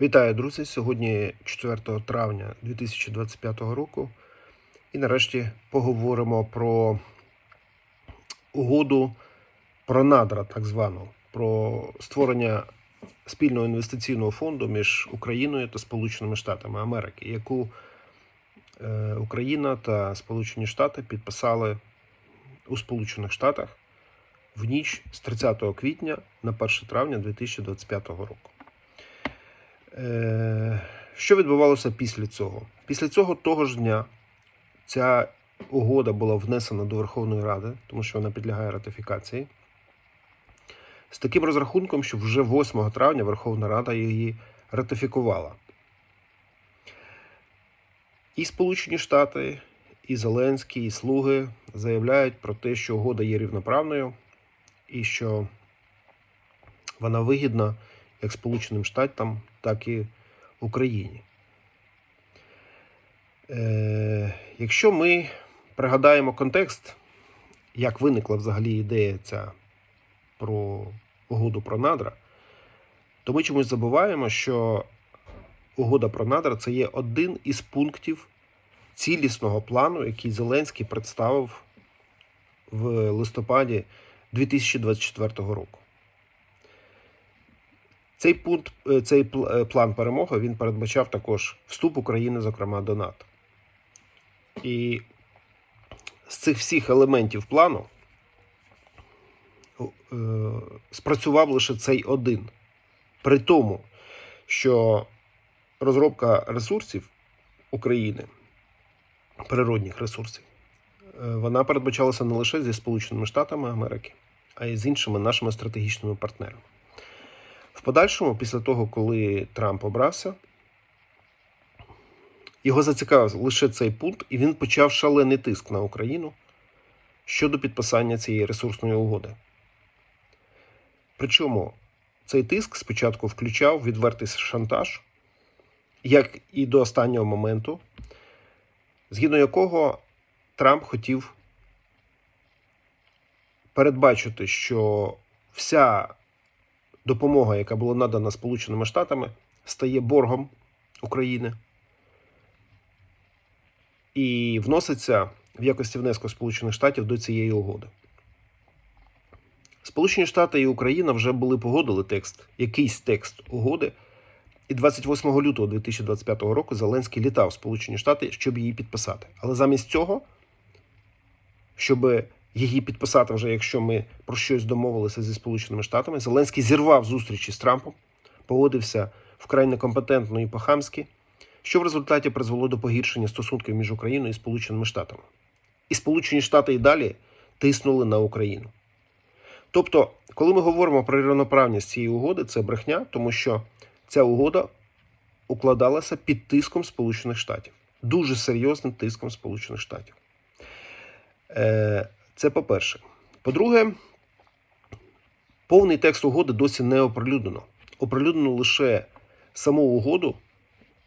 Вітаю, друзі! Сьогодні 4 травня 2025 року. І нарешті поговоримо про угоду про надра, так звану, про створення спільного інвестиційного фонду між Україною та Сполученими Штатами Америки, яку е, Україна та Сполучені Штати підписали у Сполучених Штатах в ніч з 30 квітня на 1 травня 2025 року. Е, Що відбувалося після цього? Після цього того ж дня ця угода була внесена до Верховної Ради, тому що вона підлягає ратифікації. З таким розрахунком, що вже 8 травня Верховна Рада її ратифікувала. І Сполучені Штати, і Зеленський, і Слуги заявляють про те, що угода є рівноправною і що вона вигідна як Сполученим Штатам, так і Україні. Е, якщо ми пригадаємо контекст, як виникла взагалі ідея ця про угоду про надра, то ми чомусь забуваємо, що угода про надра це є один із пунктів цілісного плану, який Зеленський представив в листопаді 2024 року. Цей пункт, е, цей е, план перемоги він передбачав також вступ України, зокрема, до НАТО. І з цих всіх елементів плану е, спрацював лише цей один. При тому, що розробка ресурсів України, природних ресурсів, вона передбачалася не лише зі Сполученими Штатами Америки, а й з іншими нашими стратегічними партнерами. В подальшому, після того, коли Трамп обрався, його зацікавив лише цей пункт, і він почав шалений тиск на Україну щодо підписання цієї ресурсної угоди. Причому цей тиск спочатку включав відвертий шантаж, як і до останнього моменту, згідно якого Трамп хотів передбачити, що вся допомога, яка була надана Сполученими Штатами, стає боргом України і вноситься в якості внеску Сполучених Штатів до цієї угоди. Сполучені Штати і Україна вже були погодили текст, якийсь текст угоди. І 28 лютого 2025 року Зеленський літав в Сполучені Штати, щоб її підписати. Але замість цього, щоб її підписати, вже якщо ми про щось домовилися зі Сполученими Штатами, Зеленський зірвав зустрічі з Трампом, поводився вкрай некомпетентно і по-хамськи, що в результаті призвело до погіршення стосунків між Україною і Сполученими Штатами. І Сполучені Штати і далі тиснули на Україну. Тобто, коли ми говоримо про рівноправність цієї угоди, це брехня, тому що ця угода укладалася під тиском Сполучених Штатів, дуже серйозним тиском Сполучених Штатів. Е, Це по-перше. По-друге, повний текст угоди досі не оприлюднено. Оприлюднено лише саму угоду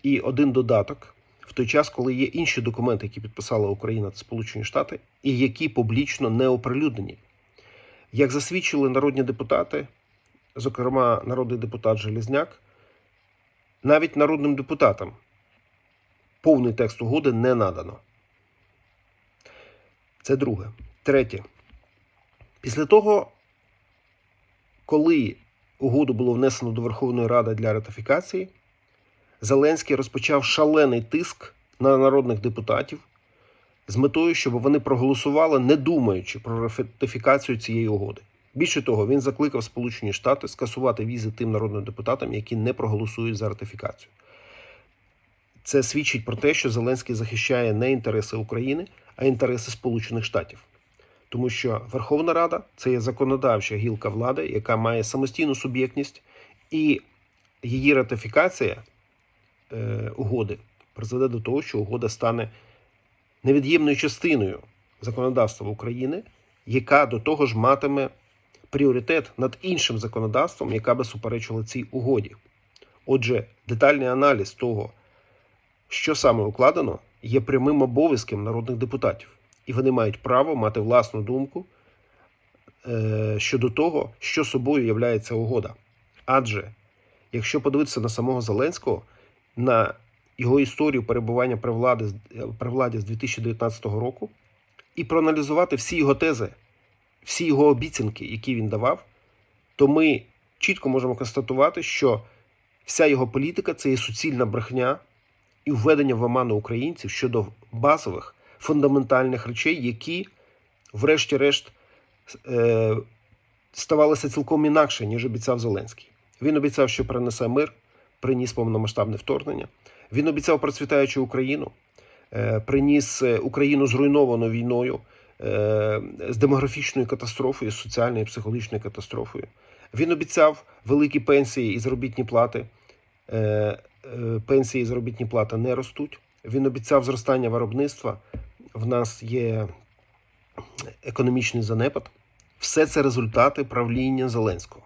і один додаток в той час, коли є інші документи, які підписала Україна та Сполучені Штати, і які публічно не оприлюднені. Як засвідчили народні депутати, зокрема народний депутат Желізняк, навіть народним депутатам повний текст угоди не надано. Це друге. Третє. Після того, коли угоду було внесено до Верховної Ради для ратифікації, Зеленський розпочав шалений тиск на народних депутатів з метою, щоб вони проголосували, не думаючи про ратифікацію цієї угоди. Більше того, він закликав Сполучені Штати скасувати візи тим народним депутатам, які не проголосують за ратифікацію. Це свідчить про те, що Зеленський захищає не інтереси України, а інтереси Сполучених Штатів. Тому що Верховна Рада це є законодавча гілка влади, яка має самостійну суб'єктність, і її ратифікація е, угоди призведе до того, що угода стане невід'ємною частиною законодавства України, яка до того ж матиме пріоритет над іншим законодавством, яка би суперечила цій угоді. Отже, детальний аналіз того, що саме укладено, є прямим обов'язком народних депутатів, і вони мають право мати власну думку е, щодо того, що собою являється угода. Адже якщо подивитися на самого Зеленського, на його історію перебування при владі, при владі з 2019 року, і проаналізувати всі його тези, всі його обіцянки, які він давав, то ми чітко можемо констатувати, що вся його політика це є суцільна брехня і введення в оману українців щодо базових фундаментальних речей, які, врешті-решт, е, ставалися цілком інакше, ніж обіцяв Зеленський. Він обіцяв, що принесе мир, приніс повномасштабне вторгнення. Він обіцяв процвітаючу Україну, е, приніс е, Україну зруйновану війною, з демографічною катастрофою, з соціальною і психологічною катастрофою. Він обіцяв великі пенсії і заробітні плати. Пенсії і заробітні плати не ростуть. Він обіцяв зростання виробництва. В нас є економічний занепад. Все це результати правління Зеленського.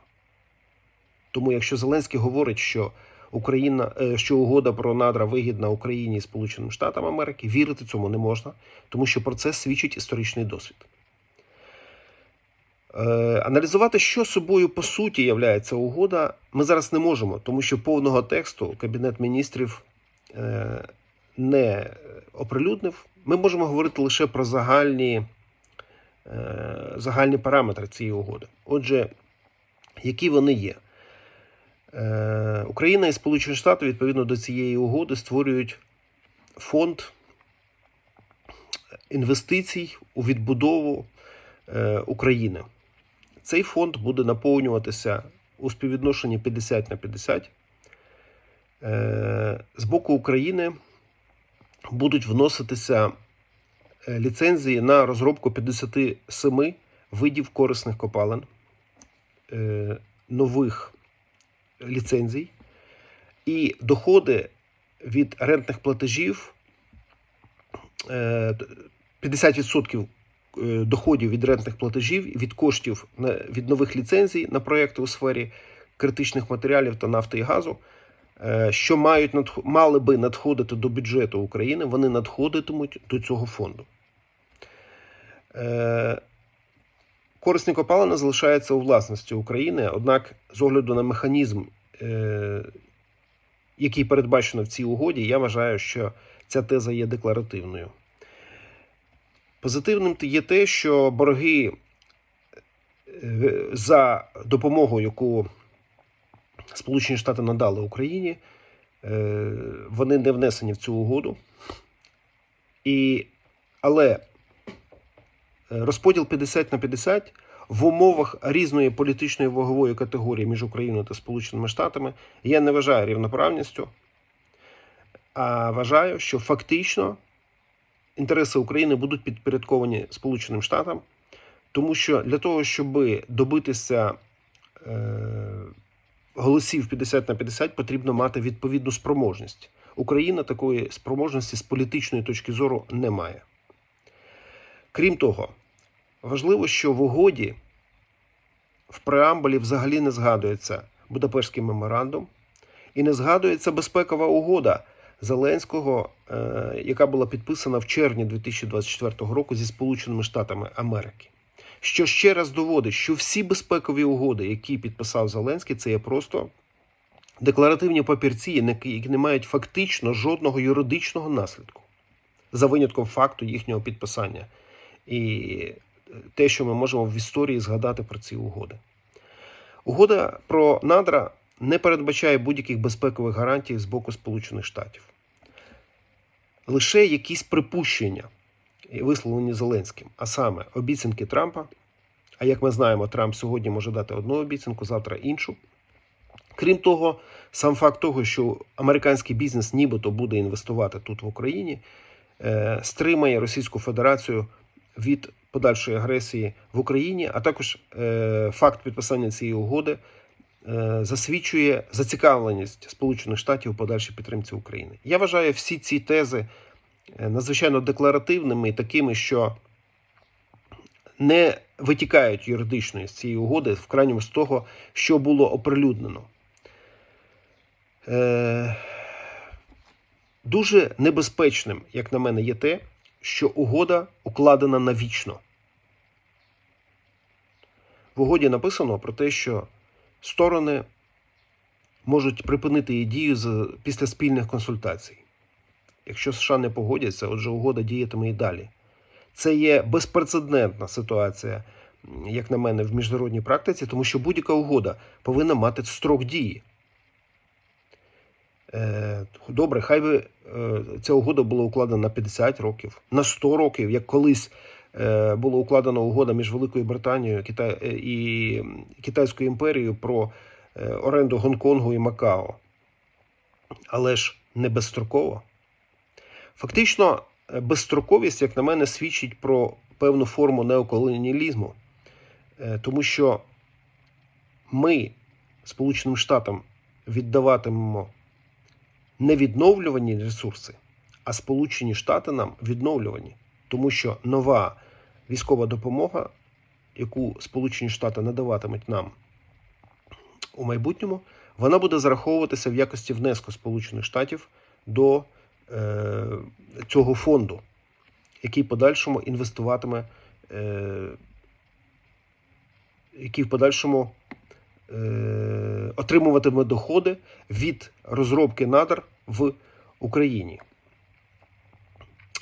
Тому, якщо Зеленський говорить, що Україна, е, що угода про надра вигідна Україні і Сполученим Штатам Америки, вірити цьому не можна, тому що про це свідчить історичний досвід. Е, Аналізувати, що собою по суті являється угода, ми зараз не можемо, тому що повного тексту Кабінет міністрів е, не оприлюднив. Ми можемо говорити лише про загальні, е, загальні параметри цієї угоди. Отже, які вони є? Е, Україна і Сполучені Штати відповідно до цієї угоди створюють фонд інвестицій у відбудову е, України. Цей фонд буде наповнюватися у співвідношенні 50 на 50. Е, З боку України будуть вноситися е, ліцензії на розробку 57 видів корисних копалин, е, нових ліцензій, і доходи від рентних платежів е, 50% е, доходів від рентних платежів від коштів від нових ліцензій на проекти у сфері критичних матеріалів та нафти і газу, що мають надх- мали би надходити до бюджету України, вони надходитимуть до цього фонду. Е, Корисні копалини залишаються у власності України, однак, з огляду на механізм, е, який передбачено в цій угоді, я вважаю, що ця теза є декларативною. Позитивним є те, що борги е, за допомогу, яку Сполучені Штати надали Україні, е, вони не внесені в цю угоду. І, але е, розподіл 50 на 50 в умовах різної політичної вагової категорії між Україною та Сполученими Штатами я не вважаю рівноправністю, а вважаю, що фактично інтереси України будуть підпорядковані Сполученим Штатам, тому що для того, щоб добитися е, голосів 50 на 50, потрібно мати відповідну спроможність. Україна такої спроможності з політичної точки зору не має. Крім того, важливо, що в угоді в преамбулі взагалі не згадується Будапештський меморандум і не згадується безпекова угода Зеленського, е, яка була підписана в червні 2024 року зі Сполученими Штатами Америки. Що ще раз доводить, що всі безпекові угоди, які підписав Зеленський, це є просто декларативні папірці, які не мають фактично жодного юридичного наслідку, за винятком факту їхнього підписання. І те, що ми можемо в історії згадати про ці угоди. Угода про надра не передбачає будь-яких безпекових гарантій з боку Сполучених Штатів. Лише якісь припущення, висловлені Зеленським, а саме обіцянки Трампа. А як ми знаємо, Трамп сьогодні може дати одну обіцянку, завтра іншу. Крім того, сам факт того, що американський бізнес нібито буде інвестувати тут в Україні, е, стримає Російську Федерацію від подальшої агресії в Україні, а також е, факт підписання цієї угоди е, засвідчує зацікавленість Сполучених Штатів у подальшій підтримці України. Я вважаю всі ці тези надзвичайно декларативними такими, що не витікають юридичної з цієї угоди, в крайньому з того, що було оприлюднено. Е, Дуже небезпечним, як на мене, є те, що угода укладена навічно. В угоді написано про те, що сторони можуть припинити її дію після спільних консультацій. Якщо США не погодяться, отже, угода діятиме і далі. Це є безпрецедентна ситуація, як на мене, в міжнародній практиці, тому що будь-яка угода повинна мати строк дії. Е, Добре, хай би е, ця угода була укладена на 50 років, на 100 років, як колись е, була укладена угода між Великою Британією і Китайською імперією про оренду Гонконгу і Макао. Але ж не безстроково. Фактично, е, безстроковість, як на мене, свідчить про певну форму неоколоніалізму, Е, тому що ми Сполученим Штатам віддаватимемо не відновлювані ресурси, а Сполучені Штати нам відновлювані, тому що нова військова допомога, яку Сполучені Штати надаватимуть нам у майбутньому, вона буде зараховуватися в якості внеску Сполучених Штатів до цього фонду, який подальшому інвестуватиме, е, який в подальшому е, отримуватиме доходи від розробки надр в Україні.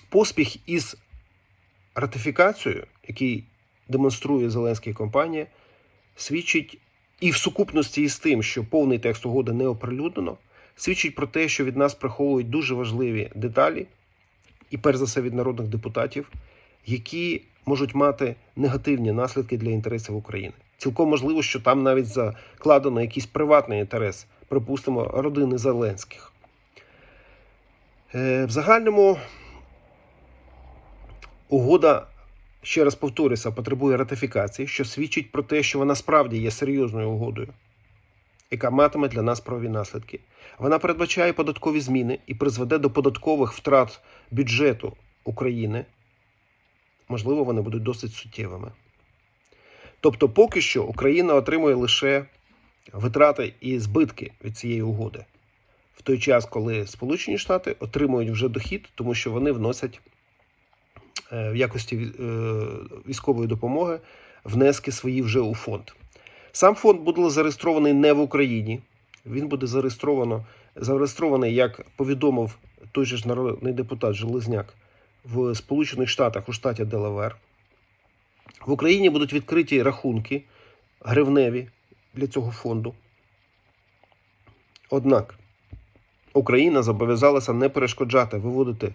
Поспіх із ратифікацією, який демонструє Зеленська компанія, свідчить і в сукупності із тим, що повний текст угоди не оприлюднено, свідчить про те, що від нас приховують дуже важливі деталі, і перш за все від народних депутатів, які можуть мати негативні наслідки для інтересів України. Цілком можливо, що там навіть закладено якийсь приватний інтерес, припустимо, родини Зеленських. Е, В загальному угода, ще раз повторюся, потребує ратифікації, що свідчить про те, що вона справді є серйозною угодою, яка матиме для нас правові наслідки. Вона передбачає податкові зміни і призведе до податкових втрат бюджету України. Можливо, вони будуть досить суттєвими. Тобто, поки що Україна отримує лише витрати і збитки від цієї угоди, в той час, коли Сполучені Штати отримують вже дохід, тому що вони вносять е, в якості е, військової допомоги внески свої вже у фонд. Сам фонд буде зареєстрований не в Україні. Він буде зареєстровано, зареєстрований, як повідомив той же ж народний депутат Железняк, в Сполучених Штатах у штаті Делавер. В Україні будуть відкриті рахунки гривневі для цього фонду. Однак Україна зобов'язалася не перешкоджати виводити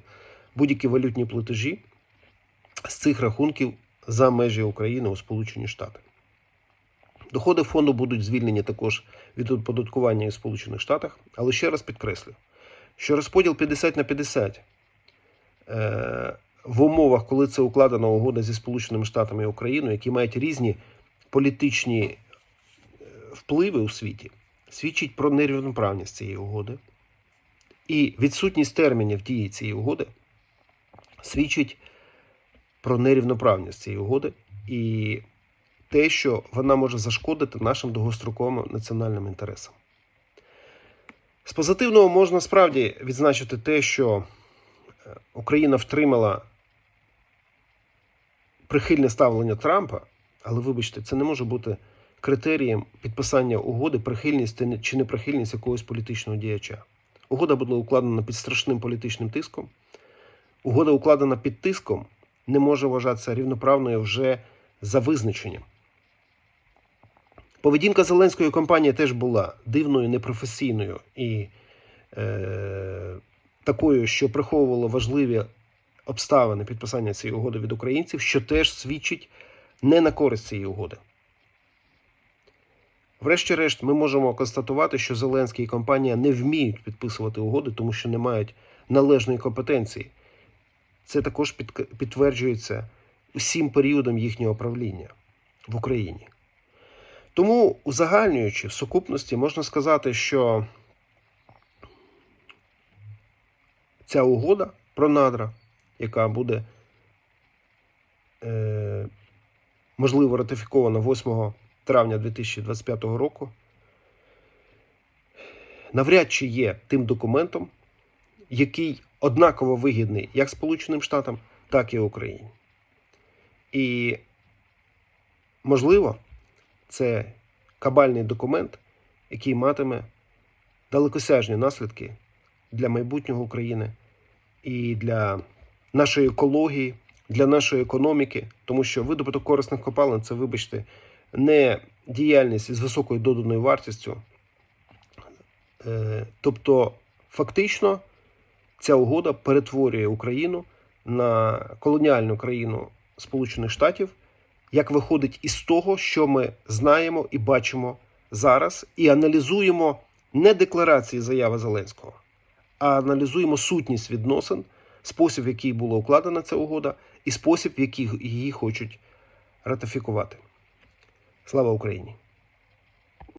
будь-які валютні платежі з цих рахунків за межі України у Сполучені Штати. Доходи фонду будуть звільнені також від оподаткування у Сполучених Штатах, але ще раз підкреслю, що розподіл 50 на 50 е, в умовах, коли це укладена угода зі Сполученими Штатами і Україною, які мають різні політичні е, впливи у світі, свідчить про нерівноправність цієї угоди. І відсутність термінів дії цієї угоди свідчить про нерівноправність цієї угоди і те, що вона може зашкодити нашим довгостроковим національним інтересам. З позитивного можна справді відзначити те, що е, Україна втримала прихильне ставлення Трампа, але вибачте, це не може бути критерієм підписання угоди, прихильність чи неприхильність якогось політичного діяча. Угода була укладена під страшним політичним тиском. Угода, укладена під тиском, не може вважатися рівноправною вже за визначенням. Поведінка Зеленської компанії теж була дивною, непрофесійною і е, такою, що приховувала важливі обставини підписання цієї угоди від українців, що теж свідчить не на користь цієї угоди. Врешті-решт, ми можемо констатувати, що Зеленський і компанія не вміють підписувати угоди, тому що не мають належної компетенції. Це також підтверджується усім періодом їхнього правління в Україні. Тому, узагальнюючи в сукупності, можна сказати, що ця угода про надра, яка буде е, можливо ратифікована 8 травня 2025 року, навряд чи є тим документом, який однаково вигідний як Сполученим Штатам, так і Україні. І, можливо, це кабальний документ, який матиме далекосяжні наслідки для майбутнього України і для нашої екології, для нашої економіки, тому що видобуток корисних копалин це, вибачте, не діяльність з високою доданою вартістю. Е, Тобто, фактично, ця угода перетворює Україну на колоніальну країну Сполучених Штатів, як виходить із того, що ми знаємо і бачимо зараз, і аналізуємо не декларації заяви Зеленського, а аналізуємо сутність відносин, спосіб, в який була укладена ця угода, і спосіб, в який її хочуть ратифікувати. Слава Україні!